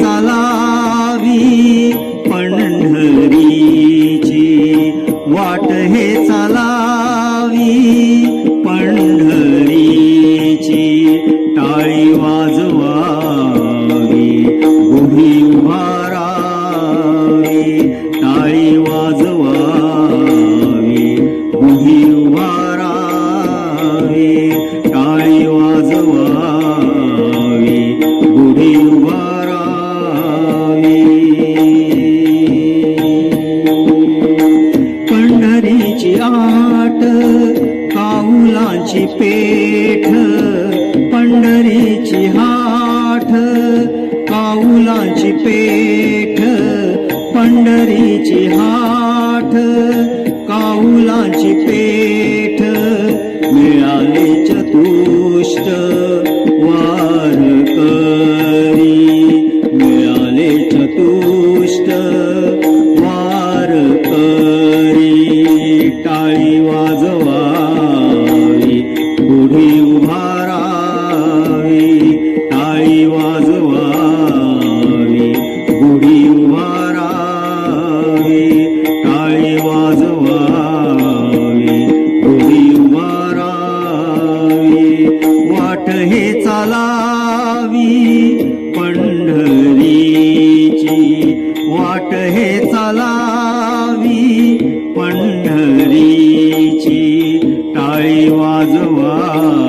चालावी पंढरीची वाट हे चालावी पंढरीची टाळी वाजवावी गुढी उभारावी टाळी वाजवा மதிப்பே हरीची टाळी वाजवा.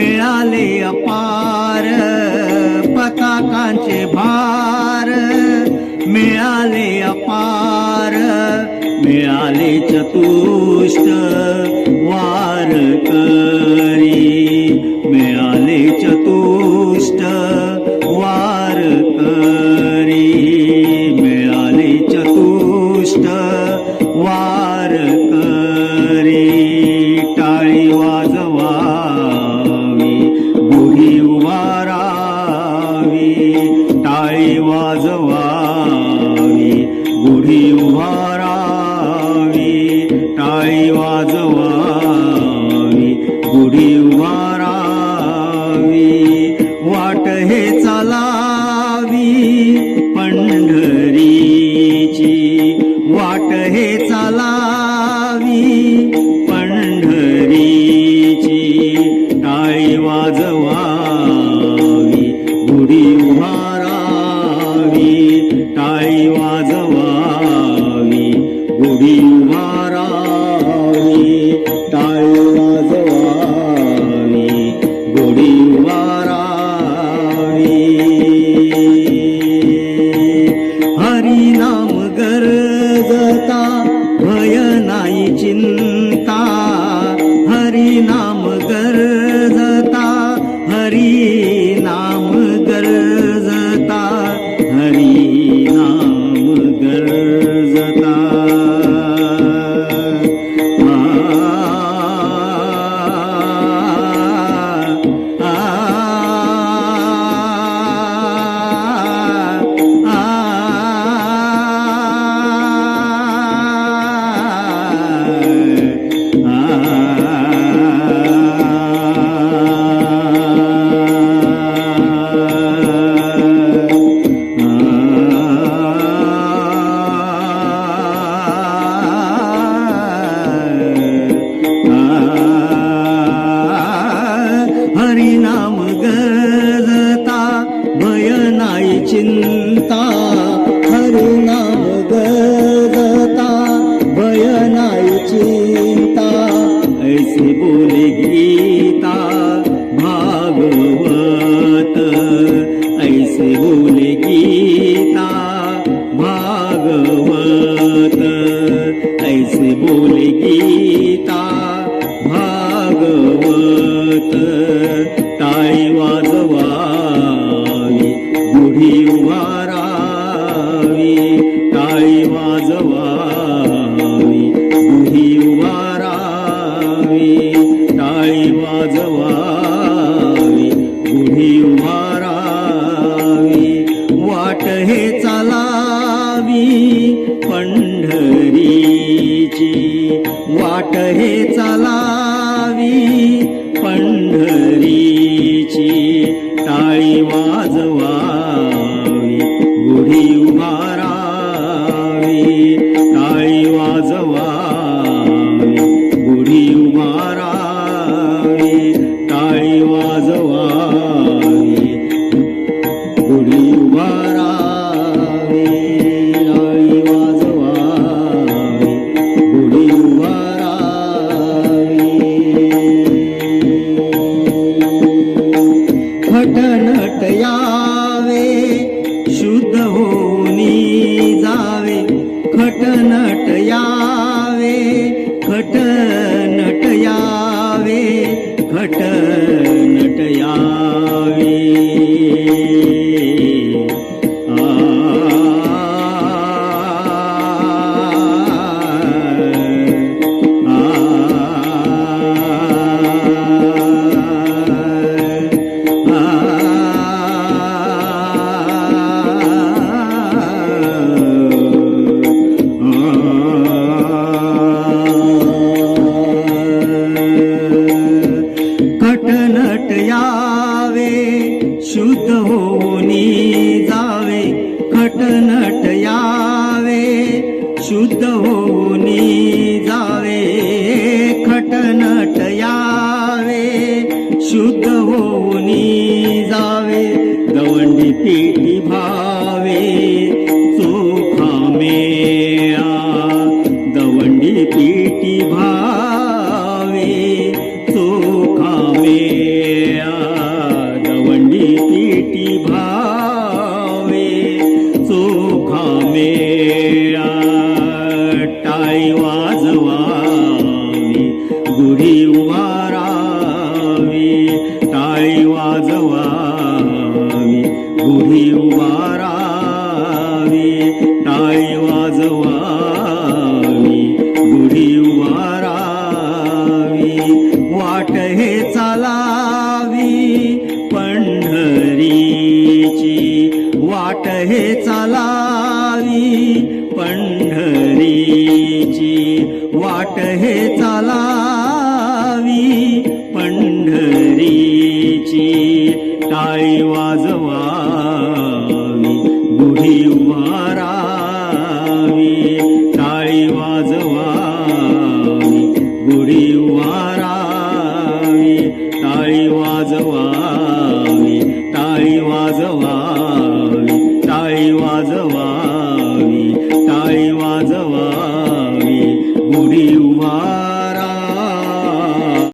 मिळाले अपार पताकांचे भार. मिळाले अपार मिळाले चतुष्ट वार বুড়ি पंढरीची वाट हे चालावी पंढरी Ele भूमी उभारावी टाळी वाजवावी गुढी उभारावी वाट हे चालावी पंढरीची वाट हे चालावी पंढरीची वाट हे चालावी पंढरीची टाळी वाजवा তোমার